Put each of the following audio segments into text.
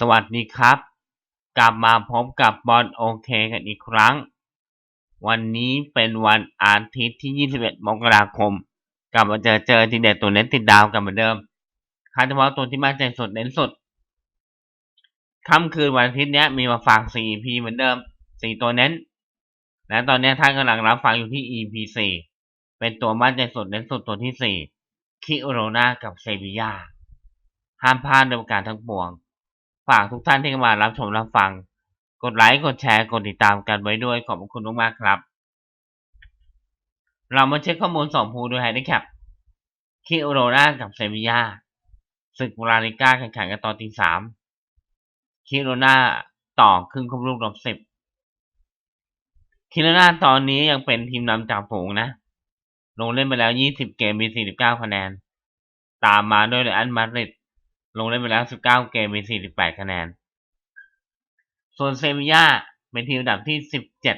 สวัสดีครับ กลับมาพบกับบอลโอเคกันอีกครั้ง วันนี้เป็นวันอาทิตย์ที่ 21 มกราคม กลับมาเจอเจอทีเด็ดตัวเน้นติดดาวกันเหมือนเดิมคาดเฉพาะตัวที่มั่นใจสุดเน้นสุดค่ำคืนวันอาทิตย์นี้มีมาฝาก 4 EP เหมือนเดิม 4 ตัวเน้น และตอนนี้ท่านกำลังรับฟังอยู่ที่ EP 4 เป็นตัวมั่นใจสุดเน้นสุดตัวที่ 4 คิโรนากับเซบียาห้ามพลาดโดยประการทั้งปวง ฝากทุกท่านที่เข้ามารับชมรับฟัง กดไลค์ กดแชร์ กดติดตามกันไว้ด้วยขอบคุณมากๆครับ เรามาเช็คข้อมูลสองภูโดยไฮเดแคปคิโรนากับเซบียาศึกลาลิก้าแข่งขันกันตอนตีสามคิโรนาต่อครึ่งครบลูกรอบสิบคิโรนาตอนนี้ยังเป็นทีมนำจากฝูงนะ ลงเล่นไปแล้ว20เกมมี49คะแนน ตามมาด้วยเรอัลมาดริด ลงเล่นไปแล้ว 19 เกมมี 48 คะแนน ส่วนเซบีย่าเป็นทีมอันดับที่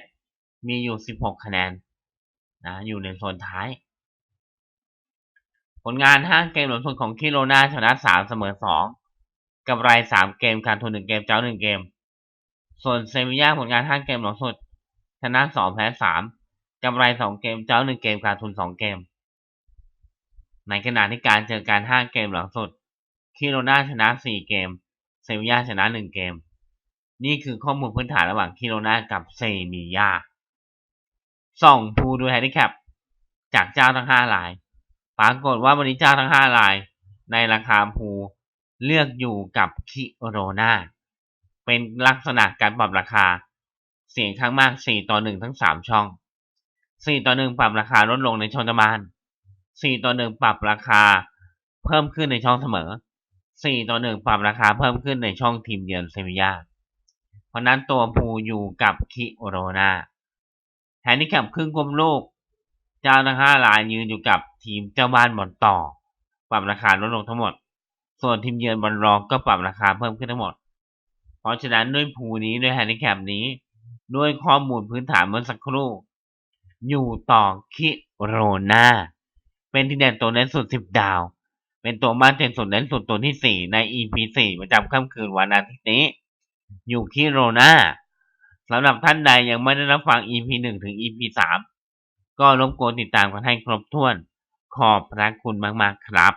17 มีอยู่ 16 คะแนนนะอยู่ในโซนท้าย ผลงาน 5 เกมหลังสุดของคิโรนาชนะ 3 เสมอ 2 กับไร 3 เกมการทุน 1 เกม เจ้า 1 เกม ส่วนเซบีย่าผลงาน 5 เกมหลังสุด ชนะ 2 แพ้ 3กำไร 2 เกม เจ้า 1 เกม การทุน 2 เกม ในขณะที่การเจอการ 5 เกมหลังสุด คิโรนาชนะ 4 เกม เซบียาชนะ 1 เกม นี่คือข้อมูลพื้นฐานระหว่างคิโรนากับเซบียาส่องภูดูแฮนดิแคปจากเจ้าทั้ง 5 ราย ปรากฏว่าวันนี้เจ้าทั้ง 5 ราย ในราคาภูเลือกอยู่กับคิโรนาเป็นลักษณะการปรับราคา เสียงข้างมาก 4 ต่อ 1 ทั้ง 3 ช่อง 4 ต่อ 1 ปรับราคาลดลงในช่องตะมาน4 ต่อ 1 ปรับราคาเพิ่มขึ้นในช่องเสมอ 4 ต่อ 1 ปรับราคาเพิ่มขึ้นในช่องทีมเยือนเซบียาเพราะนั้นตัวภูอยู่กับคิโโรนาแฮนดิแคปครึ่งกลมลูกเจ้าทั้ง5รายยืนอยู่กับทีมเจ้าบ้านบอลต่อ ปรับราคาลดลงทั้งหมด ส่วนทีมเยือนบอลรองก็ปรับราคาเพิ่มขึ้นทั้งหมด เพราะฉะนั้นด้วยภูนี้ด้วยแฮนดิแคปนี้ ด้วยข้อมูลพื้นฐานเมื่อสักครู่ อยู่ต่อคิโรนาเป็นที่เด่นตัวเน้นสุด10ดาว เป็นตัวบ้านใจสุดเล่นสุดตัวที่ 4 ใน EP 4 ประจำค่ำคืนวันอาทิตย์นี้ อยู่ที่โรนาสำหรับท่านใดยังไม่ได้รับฟัง EP 1 ถึง EP 3 ก็รบกวนติดตามกันให้ครบถ้วน ขอบพระคุณมาก ๆ ครับ